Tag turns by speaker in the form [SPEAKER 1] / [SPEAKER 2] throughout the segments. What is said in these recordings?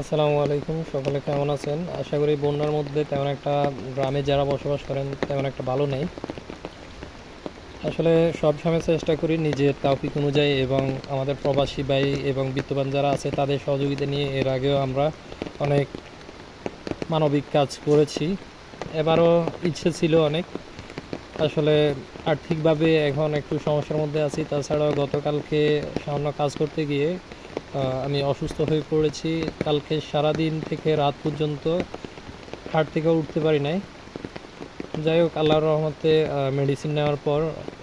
[SPEAKER 1] আসসালামু আলাইকুম, সকলে কেমন আছেন? আশা করি বন্যার মধ্যে তেমন একটা গ্রামে যারা বসবাস করেন তেমন একটা ভালো নেই। আসলে সব সময় চেষ্টা করি নিজের তাওপিক অনুযায়ী এবং আমাদের প্রবাসী ভাই এবং বিত্তবান যারা আছে তাদের সহযোগিতা নিয়ে এর আগেও আমরা অনেক মানবিক কাজ করেছি। এবারও ইচ্ছে ছিল অনেক। আসলে আর্থিকভাবে এখন একটু সমস্যার মধ্যে আছি। তাছাড়াও গতকালকে সামান্য কাজ করতে গিয়ে আমি অসুস্থ হয়ে পড়েছি। কালকে সারাদিন থেকে রাত পর্যন্ত খাট থেকে উঠতে পারি নাই। যাই হোক, আল্লাহর রহমতে মেডিসিন নেওয়ার পর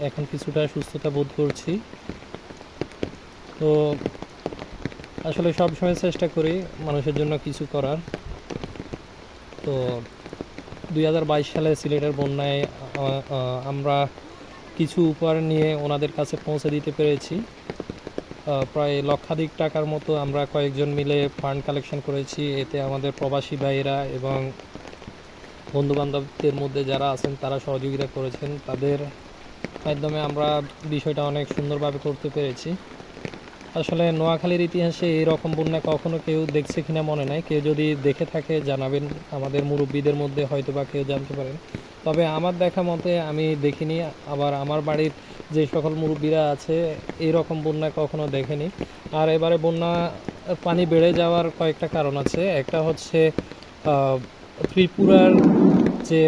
[SPEAKER 1] এখন কিছুটা সুস্থতা বোধ করছি। তো আসলে সব সময় চেষ্টা করি মানুষের জন্য কিছু করার। তো দুই হাজার বাইশ সালে সিলেটের বন্যায় আমরা কিছু উপহার নিয়ে ওনাদের কাছে পৌঁছে দিতে পেরেছি। প্রায় লক্ষাধিক টাকার মতো আমরা কয়েকজন মিলে ফান্ড কালেকশন করেছি। এতে আমাদের প্রবাসী ভাইয়েরা এবং বন্ধু বান্ধবদের মধ্যে যারা আছেন, তারা সহযোগিতা করেছেন। তাদের মাধ্যমে আমরা বিষয়টা অনেক সুন্দরভাবে করতে পেরেছি। আসলে নোয়াখালীর ইতিহাসে এই রকম বন্যা কখনো কেউ দেখছে কিনা মনে নাই। কেউ যদি দেখে থাকে, জানাবেন। আমাদের মুরব্বীদের মধ্যে হয়তো বা কেউ জানতে পারেন। তবে আমার দেখা মতে আমি দেখিনি, আবার আমার বাড়ির যে সকল মুরব্বীরা আছে এই রকম বন্যা কখনো দেখেনি। আর এবারে বন্যা পানি বেড়ে যাওয়ার কয়েকটা কারণ আছে। একটা হচ্ছে ত্রিপুরার যে